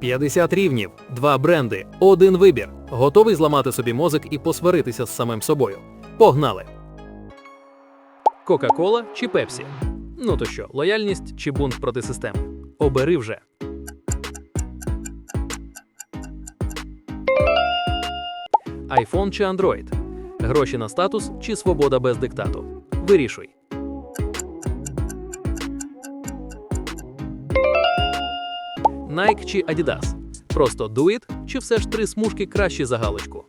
50 рівнів, два бренди, один вибір. Готовий зламати собі мозок і посваритися з самим собою. Погнали! Кока-кола чи Пепсі? Ну то що, лояльність чи бунт проти системи? Обери вже. iPhone чи Android? Гроші на статус чи свобода без диктату? Вирішуй. Nike чи Adidas? Просто it, чи все ж три смужки кращі за галочку?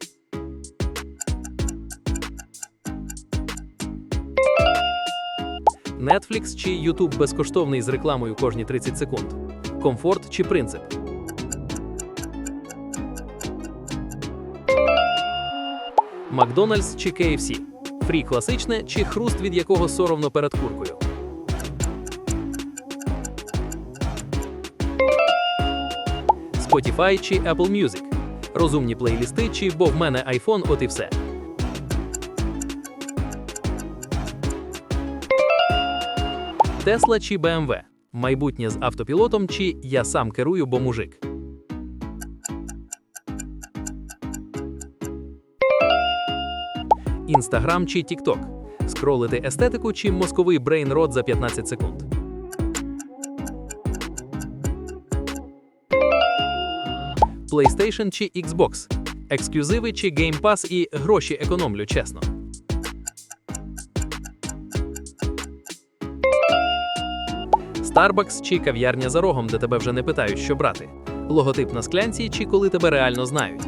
Netflix чи YouTube безкоштовний з рекламою кожні 30 секунд? Комфорт чи принцип? Макдональдс чи KFC? Фрі класичне чи хруст, від якого соромно перед куркою? Spotify чи Apple Music? Розумні плейлісти чи бо в мене iPhone, от і все. Тесла чи BMW? Майбутнє з автопілотом чи я сам керую, бо мужик? Інстаграм чи TikTok? Скролити естетику чи мозковий брейн-рот за 15 секунд? PlayStation чи Xbox? Ексклюзиви чи Game Pass і гроші економлю, чесно. Starbucks чи кав'ярня за рогом, де тебе вже не питають, що брати. Логотип на склянці чи коли тебе реально знають.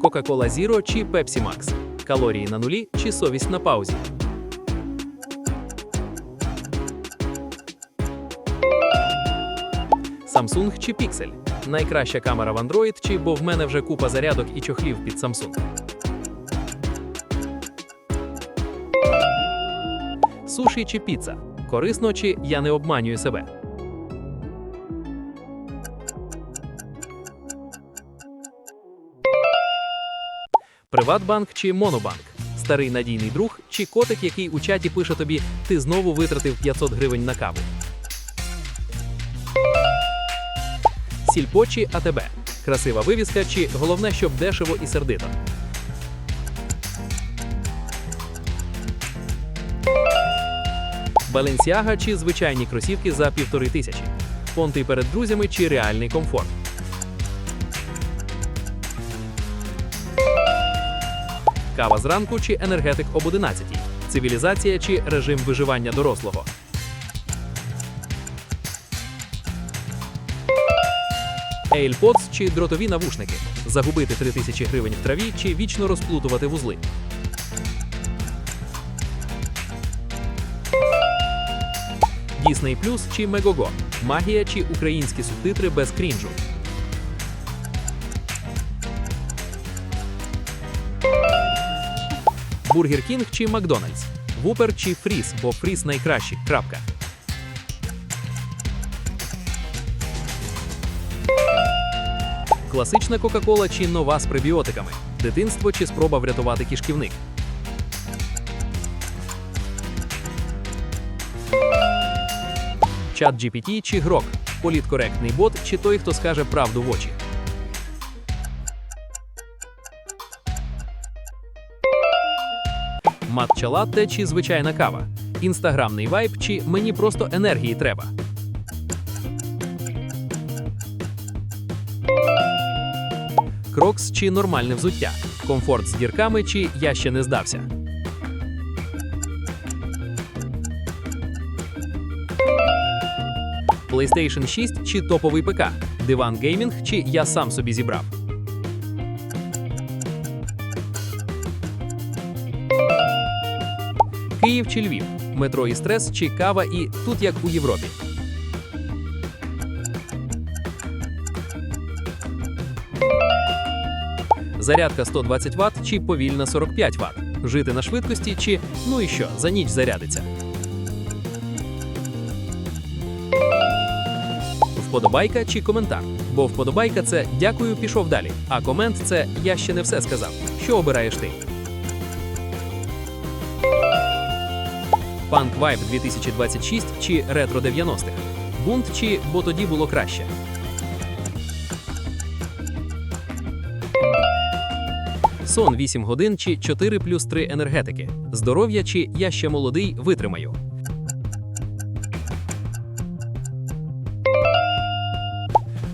Coca-Cola Zero чи Pepsi Max? Калорії на нулі чи совість на паузі? Samsung чи Pixel? Найкраща камера в Android чи бо в мене вже купа зарядок і чохлів під Samsung? Суші чи піца? Корисно чи я не обманюю себе? Приватбанк чи Монобанк? Старий надійний друг чи котик, який у чаті пише тобі ти знову витратив 500 гривень на каву? Сільпо чи АТБ? Красива вивіска чи головне, щоб дешево і сердито? Баленсіага чи звичайні кросівки за півтори тисячі? Понти перед друзями чи реальний комфорт? Кава зранку чи енергетик об 11? Цивілізація чи режим виживання дорослого? AirPods чи дротові навушники? Загубити 3000 гривень в траві чи вічно розплутувати вузли? Disney Plus чи Megogo? Магія чи українські субтитри без крінжу? Бургер Кінг чи Макдональдс? Вупер чи Фріз, бо Фріз найкращий. Крапка. Класична Кока-Кола чи нова з пребіотиками? Дитинство чи спроба врятувати кишківник? Чат GPT чи Грок? Політкоректний бот чи той, хто скаже правду в очі? Матча латте чи звичайна кава? Інстаграмний вайб чи мені просто енергії треба? Крокс чи нормальне взуття? Комфорт з дірками чи я ще не здався? PlayStation 6 чи топовий ПК? Диван геймінг чи я сам собі зібрав? Київ чи Львів? Метро і стрес чи кава і тут як у Європі? Зарядка 120 Вт чи повільна 45 Вт? Жити на швидкості чи ну і що, за ніч зарядиться? Вподобайка чи коментар? Бо вподобайка це дякую, пішов далі. А комент це я ще не все сказав. Що обираєш ти? Punk Vibe 2026 чи ретро 90-х? Бунт чи бо тоді було краще? Сон 8 годин чи 4 плюс 3 енергетики. Здоров'я чи я ще молодий, витримаю.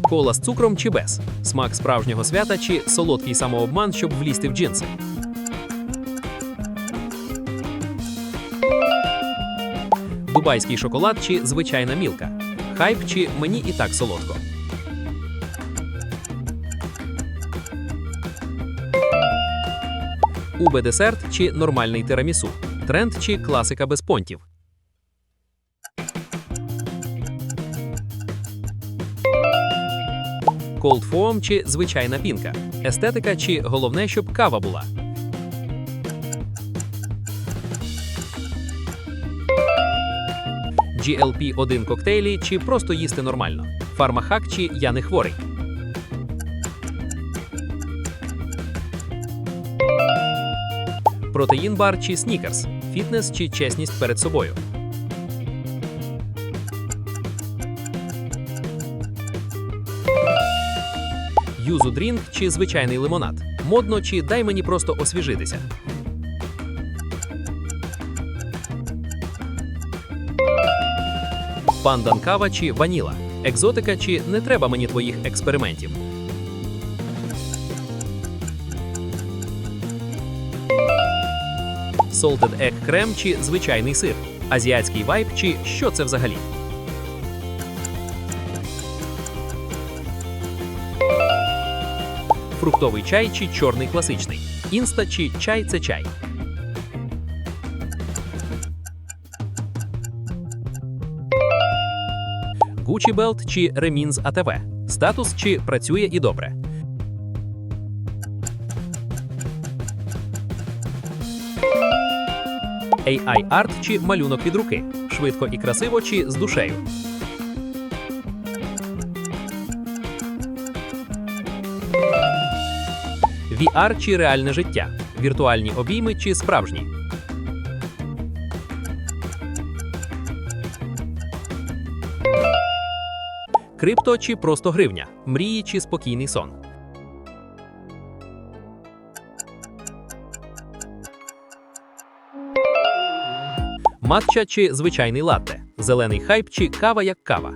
Кола з цукром чи без. Смак справжнього свята чи солодкий самообман, щоб влізти в джинси. Дубайський шоколад чи звичайна мілка. Хайп чи мені і так солодко. Убе десерт чи нормальний тирамісу. Тренд чи класика без понтів. Foam чи звичайна пінка. Естетика чи головне, щоб кава була. GLP-1 коктейлі чи просто їсти нормально. Фармахак чи я не хворий. Протеїн бар чи снікерс. Фітнес чи чесність перед собою. Юзу дрінк чи звичайний лимонад. Модно чи дай мені просто освіжитися. Пандан кава чи ваніла. Екзотика чи не треба мені твоїх експериментів. Salted Egg крем чи звичайний сир. Азіатський вайб чи що це взагалі? Фруктовий чай чи чорний класичний. Інста чи чай це чай. Gucci Belt чи ремін з АТВ. Статус чи працює і добре. AI арт чи малюнок від руки. Швидко і красиво чи з душею. VR чи реальне життя. Віртуальні обійми чи справжні. Крипто чи просто гривня. Мрії чи спокійний сон. Матча чи звичайний латте. Зелений хайп чи кава як кава.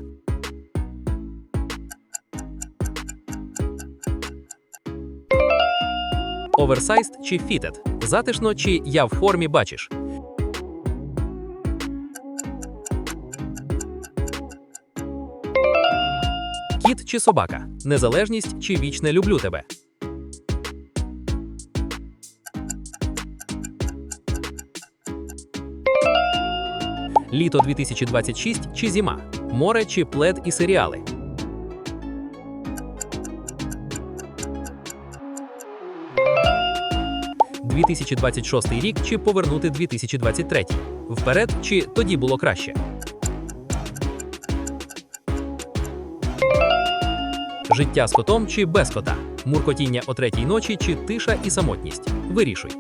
Оверсайзд чи фітед. Затишно чи я в формі бачиш. Кіт чи собака. Незалежність чи вічне люблю тебе. Літо 2026 чи зима. Море чи плед і серіали. «2026 рік чи повернути 2023. Вперед чи тоді було краще. Життя з котом чи без кота. Муркотіння о третій ночі чи тиша і самотність. Вирішуй.